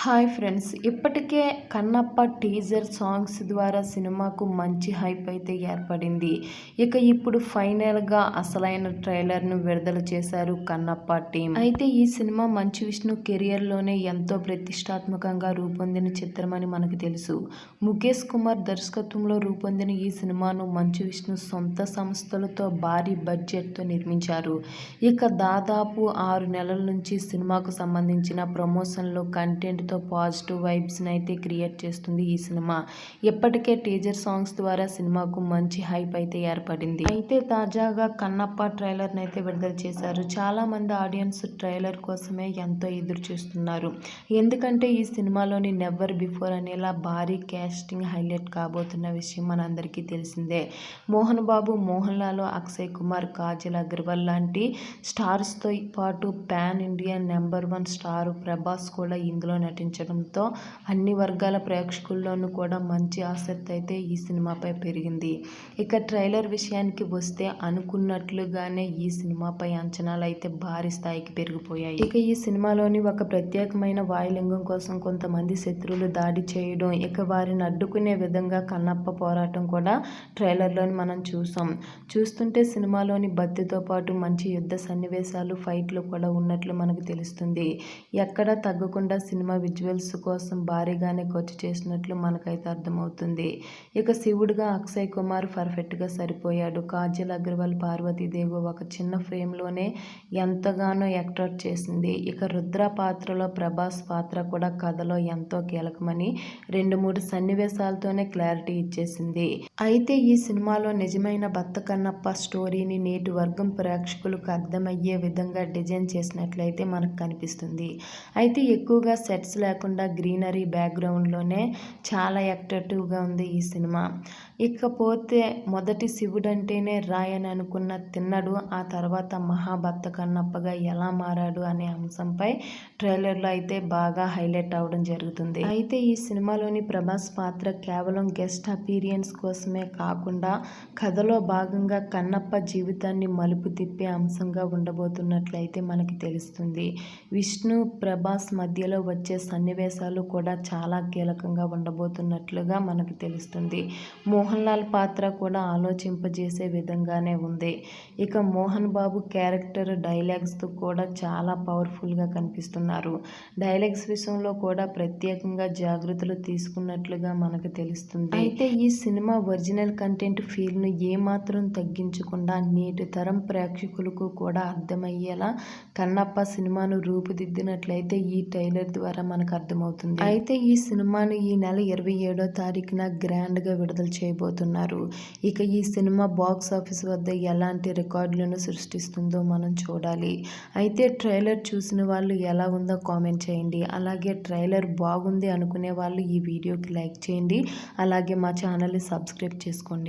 Hi friends ఇప్పటికే Kannappa teaser songs ద్వారా సినిమాకు మంచి హైప్ అయితే ఏర్పడింది. ఇక ఇప్పుడు ఫైనల్గా అసలైన ట్రైలర్ను విడుదల చేశారు కన్నప్ప టీం అయితే ఈ సినిమా మంచు విష్ణు కెరియర్లోనే ఎంతో ప్రతిష్టాత్మకంగా రూపొందిన చిత్రమని మనకు తెలుసు. ముఖేష్ కుమార్ దర్శకత్వంలో రూపొందిన ఈ సినిమాను మంచు విష్ణు సొంత సంస్థలతో భారీ బడ్జెట్తో నిర్మించారు. ఇక దాదాపు ఆరు నెలల నుంచి సినిమాకు సంబంధించిన ప్రమోషన్లు కంటెంట్ ఎంతో పాజిటివ్ వైబ్స్ని అయితే క్రియేట్ చేస్తుంది ఈ సినిమా. ఇప్పటికే టీజర్ సాంగ్స్ ద్వారా సినిమాకు మంచి హైప్ అయితే ఏర్పడింది. అయితే తాజాగా కన్నప్ప ట్రైలర్ని అయితే విడుదల చేశారు. చాలామంది ఆడియన్స్ ట్రైలర్ కోసమే ఎంతో ఎదురు చూస్తున్నారు. ఎందుకంటే ఈ సినిమాలోని నెవర్ బిఫోర్ అనేలా భారీ క్యాస్టింగ్ హైలైట్ కాబోతున్న విషయం మనందరికీ తెలిసిందే. మోహన్ బాబు మోహన్ లాల్ అక్షయ్ కుమార్ కాజల్ అగర్వాల్ లాంటి స్టార్స్తో పాటు pan India number one star Prabhas కూడా ఇందులో నటించడంతో అన్ని వర్గాల ప్రేక్షకుల్లోనూ కూడా మంచి ఆసక్తి అయితే ఈ సినిమాపై పెరిగింది. ఇక ట్రైలర్ విషయానికి వస్తే అనుకున్నట్లుగానే ఈ సినిమాపై అంచనాలు అయితే భారీ స్థాయికి పెరిగిపోయాయి. ఇక ఈ సినిమాలోని ఒక ప్రత్యేకమైన వాయులింగం కోసం కొంతమంది శత్రువులు దాడి చేయడం ఇక వారిని అడ్డుకునే విధంగా కన్నప్ప పోరాటం కూడా ట్రైలర్లోని మనం చూసాం. చూస్తుంటే సినిమాలోని బత్తితో పాటు మంచి యుద్ధ సన్నివేశాలు ఫైట్లు కూడా ఉన్నట్లు మనకు తెలుస్తుంది. ఎక్కడ తగ్గకుండా సినిమా విజువల్స్ కోసం భారీగానే ఖర్చు చేసినట్లు మనకైతే అర్థమవుతుంది. ఇక శివుడిగా అక్షయ్ కుమార్ పర్ఫెక్ట్గా సరిపోయాడు. కాజల్ అగర్వాల్ పార్వతీదేవి ఒక చిన్న ఫ్రేమ్లోనే ఎంతగానో అట్రాక్ట్ చేసింది. ఇక రుద్ర పాత్రలో ప్రభాస్ పాత్ర కూడా కథలో ఎంతో కీలకమని రెండు మూడు సన్నివేశాలతోనే క్లారిటీ ఇచ్చేసింది. అయితే ఈ సినిమాలో నిజమైన భర్త కన్నప్ప స్టోరీని నేటి వర్గం ప్రేక్షకులకు అర్థమయ్యే విధంగా డిజైన్ చేసినట్లయితే మనకు కనిపిస్తుంది. అయితే ఎక్కువగా సెట్స్ లేకుండా గ్రీనరీ బ్యాక్గ్రౌండ్లోనే చాలా అట్రాక్టివ్గా ఉంది ఈ సినిమా. ఇకపోతే మొదటి శివుడంటేనే రాయని అనుకున్న తిన్నడు ఆ తర్వాత మహాభర్త కన్నప్పగా ఎలా మారాడు అనే అంశంపై ట్రైలర్లో అయితే బాగా హైలైట్ అవడం జరుగుతుంది. అయితే ఈ సినిమాలోని ప్రభాస్ పాత్ర కేవలం గెస్ట్ అపీరియన్స్ కోసమే కాకుండా కథలో భాగంగా కన్నప్ప జీవితాన్ని మలుపు తిప్పే అంశంగా ఉండబోతున్నట్లయితే మనకి తెలుస్తుంది. విష్ణు ప్రభాస్ మధ్యలో వచ్చే సన్నివేశాలు కూడా చాలా కీలకంగా ఉండబోతున్నట్లుగా మనకు తెలుస్తుంది. మోహన్ లాల్ పాత్ర కూడా ఆలోచింపజేసే విధంగానే ఉంది. ఇక మోహన్ బాబు క్యారెక్టర్ డైలాగ్స్తో కూడా చాలా పవర్ఫుల్గా కనిపిస్తున్నారు. డైలాగ్స్ విషయంలో కూడా ప్రత్యేకంగా జాగ్రత్తలు తీసుకున్నట్లుగా మనకు తెలుస్తుంది. అయితే ఈ సినిమా ఒరిజినల్ కంటెంట్ ఫీల్ను ఏమాత్రం తగ్గించకుండా నేటి తరం ప్రేక్షకులకు కూడా అర్థమయ్యేలా కన్నప్ప సినిమాను రూపుదిద్దినట్లయితే ఈ టైలర్ ద్వారా మనకు అర్థమవుతుంది. అయితే ఈ సినిమాను ఈ నెల ఇరవై ఏడో తారీఖున గ్రాండ్గా విడుదల చేయబోతున్నారు ఇక ఈ సినిమా బాక్స్ ఆఫీస్ వద్ద ఎలాంటి రికార్డులను సృష్టిస్తుందో మనం చూడాలి. అయితే ట్రైలర్ చూసిన వాళ్ళు ఎలా ఉందో కామెంట్ చేయండి. అలాగే ట్రైలర్ బాగుంది అనుకునే వాళ్ళు ఈ వీడియోకి లైక్ చేయండి. అలాగే మా ఛానల్ని సబ్స్క్రైబ్ చేసుకోండి.